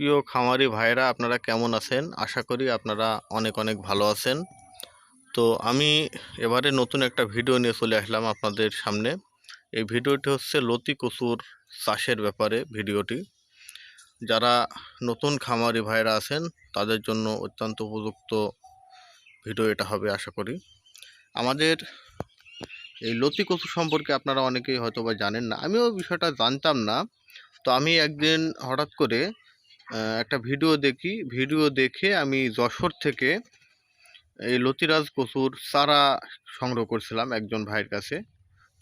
প্রিয় খামারি ভাইরা আপনারা কেমন আছেন? আশা করি আপনারা অনেক অনেক ভালো আছেন। তো আমি এবারে নতুন একটা ভিডিও নিয়ে চলে আসলাম আপনাদের সামনে। এই ভিডিওটি হচ্ছে লতি কচুর চাষের ব্যাপারে ভিডিওটি। যারা নতুন খামারি ভাইরা আছেন, তাদের জন্য অত্যন্ত উপযুক্ত ভিডিও এটা হবে, আশা করি। আমাদের এই লতি কচু সম্পর্কে আপনারা অনেকেই হয়তো বা জানেন না, আমিও বিষয়টা জানতাম না। তো আমি একদিন হঠাৎ করে একটা ভিডিও দেখি। ভিডিও দেখে আমি যশোর থেকে এই লতিরাজ কচুর চারা সংগ্রহ করছিলাম একজন ভাইয়ের কাছে।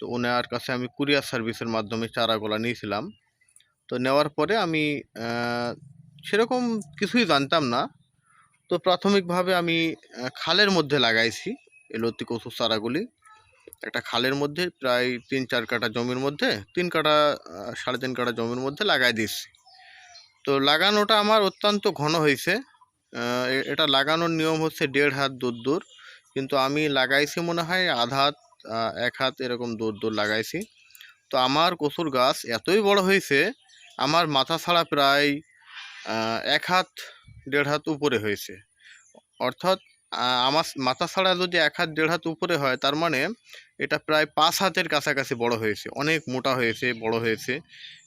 তো ওনার কাছে আমি কুরিয়ার সার্ভিসের মাধ্যমে চারাগুলো নিয়েছিলাম। তো নেওয়ার পরে আমি সেরকম কিছুই জানতাম না। তো প্রাথমিকভাবে আমি খালের মধ্যে লাগাইছি এই লতি কচুর চারাগুলি। একটা খালের মধ্যে প্রায় তিন চার কাঠা জমির মধ্যে তিন আহ, সাড়ে তিন কাঠা জমির মধ্যে লাগাই দিচ্ছি তো লাগানোটা আমার অত্যন্ত ঘন হয়েছে। এটা লাগানোর নিয়ম হচ্ছে দেড় হাত দূর দূর। কিন্তু আমি লাগাইছি মনে হয় আধা হাত এক হাত এরকম দূর দূর লাগাইছি। তো আমার কচুর গাছ এতই বড় হয়েছে, আমার মাথা ছাড়া প্রায় এক হাত, দেড় হাত উপরে হয়েছে। অর্থাৎ আমার মাথা ছাড়া যদি এক হাত, দেড় হাত উপরে হয়, তার মানে এটা প্রায় পাঁচ হাতের কাছাকাছি বড় হয়েছে। অনেক মোটা হয়েছে, বড় হয়েছে।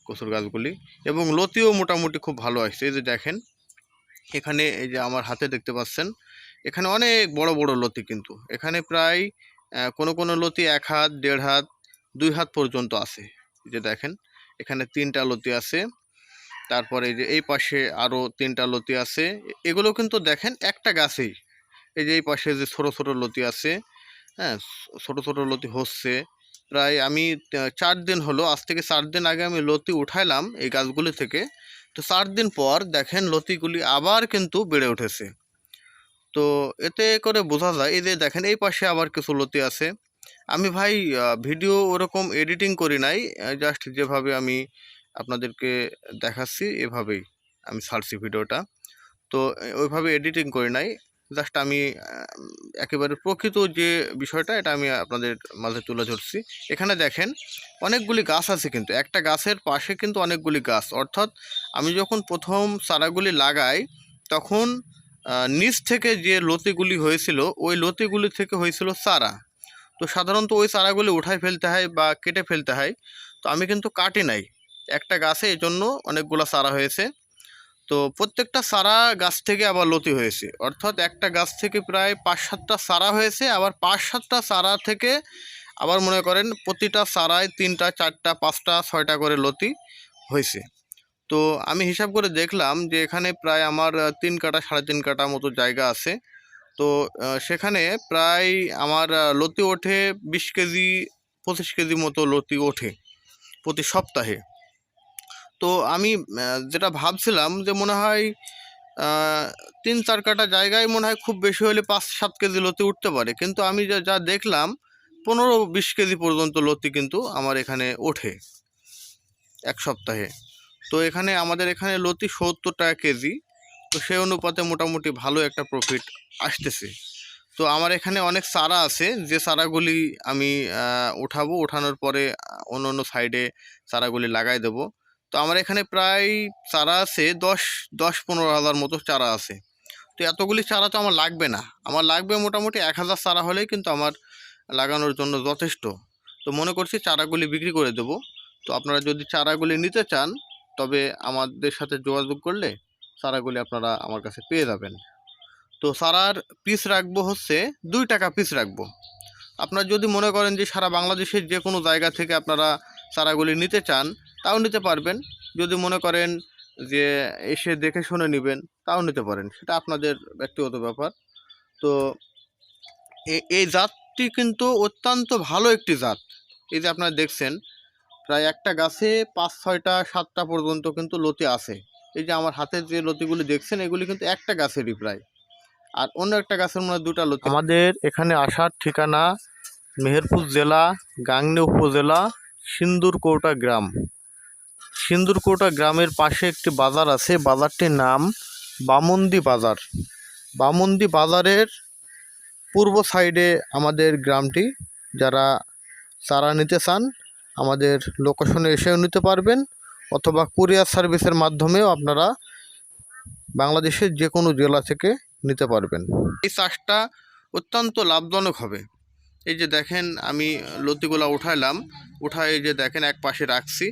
কচুর গাছগুলি এবং লতিও মোটামুটি খুব ভালো আসছে। এই যে দেখেন, এখানে এই যে আমার হাতে দেখতে পাচ্ছেন, এখানে অনেক বড় বড় লতি কিন্তু। এখানে প্রায় কোনো কোনো লতি এক হাত, দেড় হাত, দুই হাত পর্যন্ত আছে। যে দেখেন, এখানে তিনটা লতি আছে। তারপরে এই যে এই পাশে আরও তিনটা লতি আছে। এগুলো কিন্তু দেখেন একটা গাছেই। এই যে এই পাশে যে ছোট ছোট লতি আছে হ্যাঁ ছোট ছোট লতি হচ্ছে। প্রায় আমি চার দিন হলো, আজ থেকে চার দিন আগে আমি লতি উঠাইলাম এই গাছগুলি থেকে। তো চার দিন পর দেখেন লতিগুলি আবার কিন্তু বেড়ে উঠেছে। তো এতে করে বোঝা যায়, এই যে দেখেন এই পাশে আবার কিছু লতি আছে। আমি ভাই ভিডিও ওরকম এডিটিং করি নাই জাস্ট যেভাবে আমি আপনাদেরকে দেখাচ্ছি, এভাবেই আমি ছাড়ছি ভিডিওটা। তো ওইভাবে এডিটিং করি নাই। জাস্ট আমি একেবারে প্রকৃত যে বিষয়টা, এটা আমি আপনাদের মাঝে তুলে ধরছি। এখানে দেখেন, অনেকগুলি গাছ আছে কিন্তু। একটা গাছের পাশে কিন্তু অনেকগুলি গাছ। অর্থাৎ আমি যখন প্রথম চারাগুলি লাগাই, তখন নিচ থেকে যে লতিগুলি হয়েছিল, ওই লতিগুলি থেকে হয়েছিল চারা। তো সাধারণত ওই চারাগুলি উঠায় ফেলতে হয় বা কেটে ফেলতে হয়। তো আমি কিন্তু কাটি নাই। একটা গাছে এই জন্য অনেকগুলো চারা হয়েছে। তো প্রত্যেকটা সারা গাছ থেকে আবার লতি হয়েছে। অর্থাৎ একটা গাছ থেকে প্রায় পাঁচ সাতটা সারা হয়েছে, আবার পাঁচ সাতটা সারা থেকে আবার মনে করেন প্রতিটা সারায় তিনটা, চারটা, পাঁচটা, ছয়টা করে লতি হয়েছে। তো আমি হিসাব করে দেখলাম যে এখানে প্রায় আমার তিন কাটা সাড়ে তিন কাটা মতো জায়গা আছে। তো সেখানে প্রায় আমার লতি ওঠে বিশ কেজি, পঁচিশ কেজি মতো লতি ওঠে প্রতি সপ্তাহে। তো আমি যেটা ভাবছিলাম যে মনে হয় তিন চার কাটা জায়গায় মনে হয় খুব বেশি হলে পাঁচ সাত কেজি লতি উঠতে পারে। কিন্তু আমি যা যা দেখলাম, পনেরো বিশ কেজি পর্যন্ত লতি কিন্তু আমার এখানে ওঠে এক সপ্তাহে। তো এখানে, আমাদের এখানে লতি সত্তর টাকা কেজি, তো সেই অনুপাতে মোটামুটি ভালো একটা প্রফিট আসতেছে। তো আমার এখানে অনেক চারা আছে, যে চারাগুলি আমি উঠাবো ওঠানোর পরে অন্য অন্য সাইডে চারাগুলি লাগাই দেবো। তো আমার এখানে প্রায় চারা আছে, দশ দশ পনেরো হাজার মতো চারা আছে। তো এতগুলি চারা তো আমার লাগবে না। আমার লাগবে মোটামুটি এক হাজার চারা হলেই কিন্তু আমার লাগানোর জন্য যথেষ্ট। তো মনে করছি চারাগুলি বিক্রি করে দেবো। তো আপনারা যদি চারাগুলি নিতে চান, তবে আমাদের সাথে যোগাযোগ করলে চারাগুলি আপনারা আমার কাছে পেয়ে যাবেন। তো চারার পিস রাখব হচ্ছে, দুই টাকা পিস রাখব। আপনারা যদি মনে করেন যে সারা বাংলাদেশের যে কোনো জায়গা থেকে আপনারা চারাগুলি নিতে চান তাও নিতে পারবেন। যদি মনে করেন যে এসে দেখে শুনে নেবেন, তাও নিতে পারেন। সেটা আপনাদের ব্যক্তিগত ব্যাপার। তো এই জাতটি কিন্তু অত্যন্ত ভালো একটি জাত। এই যে আপনারা দেখছেন, প্রায় একটা গাছে পাঁচ, ছয়টা, সাতটা পর্যন্ত কিন্তু লতি আছে। এই যে আমার হাতের যে লতিগুলি দেখছেন, এগুলি কিন্তু একটা গাছেরই প্রায়। আর অন্য একটা গাছের মধ্যে দুটা লতি আমাদের এখানে আসার ঠিকানা মেহেরপুর জেলা, গাংনী উপজেলা, সিন্দুরকৌটা গ্রাম। সিন্দুরকৌটা গ্রামের পাশে একটি বাজার আছে। বাজারটির নাম বামন্দি বাজার। বামন্দি বাজারের পূর্ব সাইডে আমাদের গ্রামটি। যারা চারা নিতে চান, আমাদের লোকেশনে এসেও নিতে পারবেন অথবা কুরিয়ার সার্ভিসের মাধ্যমেও আপনারা বাংলাদেশের যে কোনো জেলা থেকে নিতে পারবেন। এই চাষটা অত্যন্ত লাভজনক হবে। এই যে দেখেন আমি লতিগুলা উঠাইলাম উঠায় এই যে দেখেন এক পাশে রাখছি।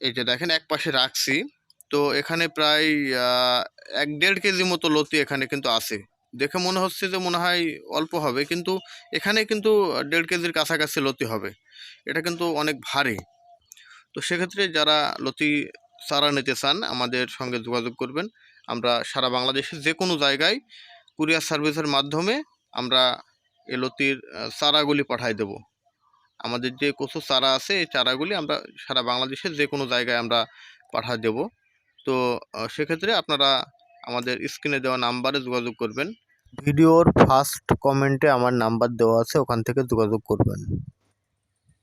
এই যে দেখেন এক পাশে রাখছি। তো এখানে প্রায় এক দেড় কেজি মতো লতি এখানে কিন্তু আছে। দেখে মনে হচ্ছে যে মনে হয় অল্প হবে, কিন্তু এখানে কিন্তু দেড় কেজির কাছাকাছি লতি হবে। এটা কিন্তু অনেক ভারী। তো সেক্ষেত্রে যারা লতি চারা নিতে চান, আমাদের সঙ্গে যোগাযোগ করবেন। আমরা সারা বাংলাদেশের যে কোনো জায়গায় কুরিয়ার সার্ভিসের মাধ্যমে আমরা এলোতির লতির চারাগুলি পাঠাই দেব। আমাদের যে কচু চারা আছে, এই চারাগুলি আমরা সারা বাংলাদেশের যে কোনো জায়গায় আমরা পাঠাই দেব। তো সেক্ষেত্রে আপনারা আমাদের স্ক্রিনে দেওয়া নাম্বারে যোগাযোগ করবেন। ভিডিওর ফার্স্ট কমেন্টে আমার নাম্বার দেওয়া আছে, ওখান থেকে যোগাযোগ করবেন।